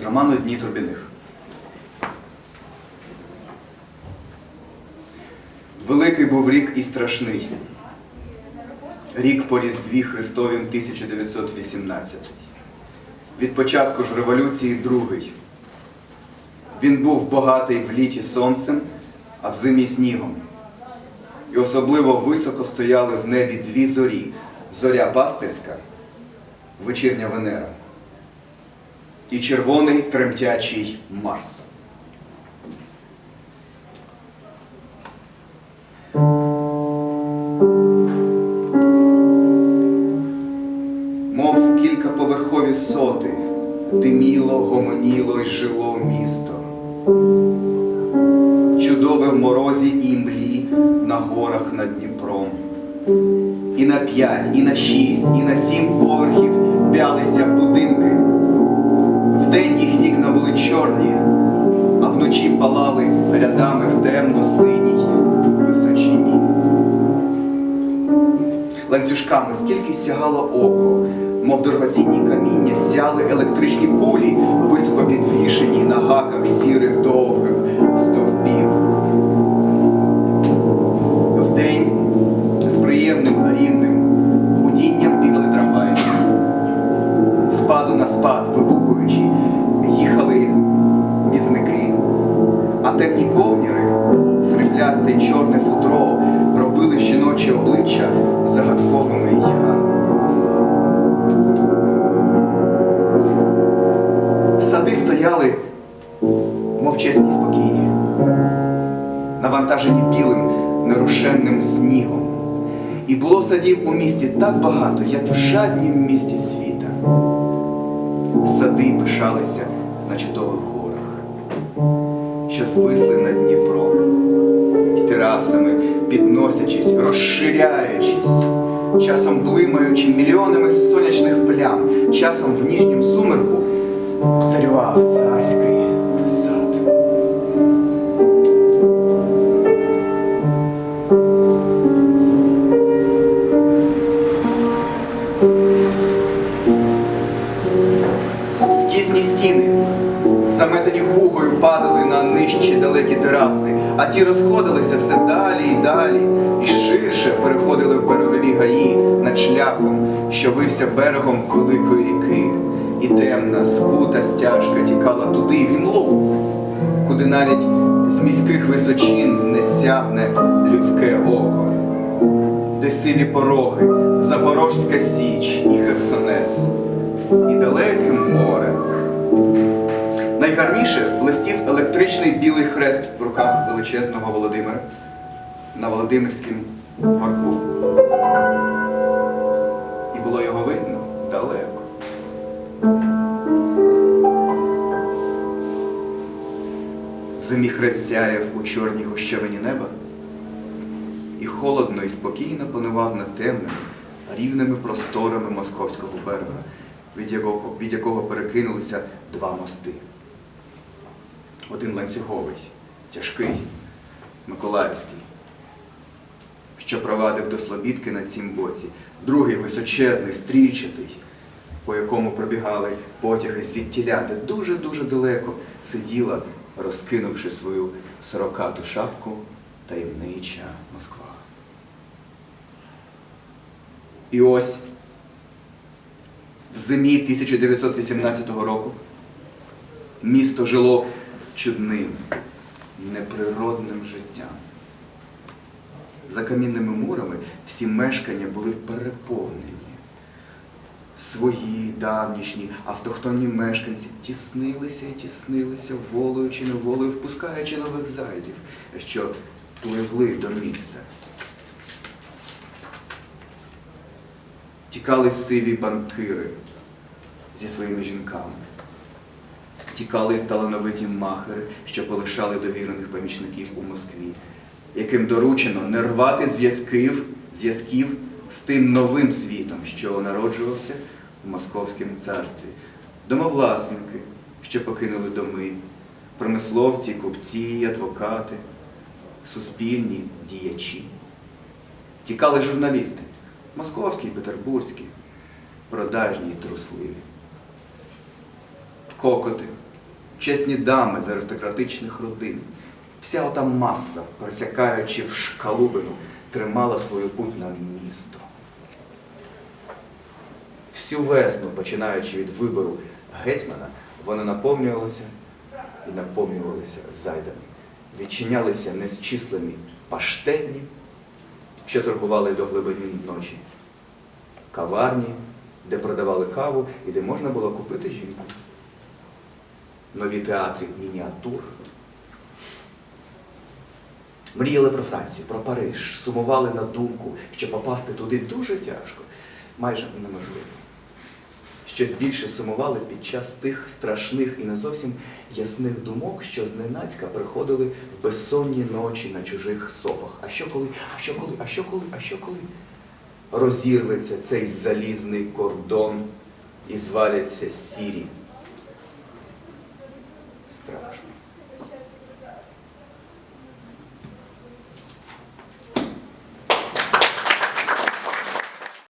З роману Дні Турбіних. Великий був рік і страшний. Рік по Різдві Христовім 1918. Від початку ж революції другий. Він був багатий в літі сонцем, а в зимі снігом. І особливо високо стояли в небі дві зорі зоря пастирська, вечірня Венера і червоний тремтячий Марс. Мов кількаповерхові соти, диміло, гомоніло й жило місто. Чудове в морозі і млі на горах над Дніпром. І на п'ять, і на шість, і на сім поверхів п'ялися будинки. Вдень їх вікна були чорні, а вночі палали рядами в темно-синій височині. Ланцюжками скільки сягало око, мов дорогоцінні каміння, сяли електричні кулі, високо підвішені на гаках сірих довгих стояли мовчазні спокійні, навантажені білим нерушенним снігом. І було садів у місті так багато, як в жаднім місті світа. Сади пишалися на чудових горах, що звисли над Дніпром, і терасами підносячись, розширяючись, часом блимаючи мільйонами сонячних плям, часом в ніжнім сумерку царював царський сад. Скізні стіни, заметані гугою, падали на нижчі далекі тераси, а ті розходилися все далі і далі, і ширше переходили в берегові гаї над шляхом, що вився берегом великої ріки, і темна, скута стяжка тікала туди в імлу, куди навіть з міських височин не сягне людське око, де сиві пороги, Запорожська Січ і Херсонес і далеким морем. Найгарніше блистів електричний білий хрест в руках величезного Володимира на Володимирському горбу. І було його видно далеко. В зимі хрест сяяв у чорній гущавині неба, і холодно і спокійно панував над темними, рівними просторами московського берега, від якого, від якого перекинулися два мости. Один ланцюговий, тяжкий, Миколаївський, що провадив до Слобідки на цім боці, другий височезний, стрільчатий, по якому пробігали потяги звідтіля, де дуже-дуже далеко сиділа, розкинувши свою сорокату шапку, таємнича Москва. І ось в зимі 1918 року місто жило чудним, неприродним життям. За камінними мурами всі мешкання були переповнені. Свої давнішні автохтонні мешканці тіснилися і тіснилися волею чи неволею, впускаючи нових зайдів, що пливли до міста. Тікали сиві банкири зі своїми жінками. Тікали талановиті махери, що полишали довірених помічників у Москві, яким доручено не рвати зв'язків, зв'язків з тим новим світом, що народжувався у Московському царстві. Домовласники, що покинули доми, промисловці, купці, адвокати, суспільні діячі. Тікали журналісти, московські петербурзькі, продажні і трусливі. Кокоти, чесні дами з аристократичних родин. Вся ота маса, пересякаючи в шкалубину, тримала свою путь на місто. Всю весну, починаючи від вибору гетьмана, вони наповнювалися і наповнювалися зайдами. Відчинялися незчислені паштетні, що торгували до глибини ночі, каварні, де продавали каву і де можна було купити жінку. Нові театри мініатюр. Мріяли про Францію, про Париж, сумували на думку, що попасти туди дуже тяжко, майже неможливо. Щось більше сумували під час тих страшних і не зовсім ясних думок, що зненацька приходили в безсонні ночі на чужих софах. А що коли, а що коли, а що коли, а що коли? Розірветься цей залізний кордон і зваляться сірі. Страшно.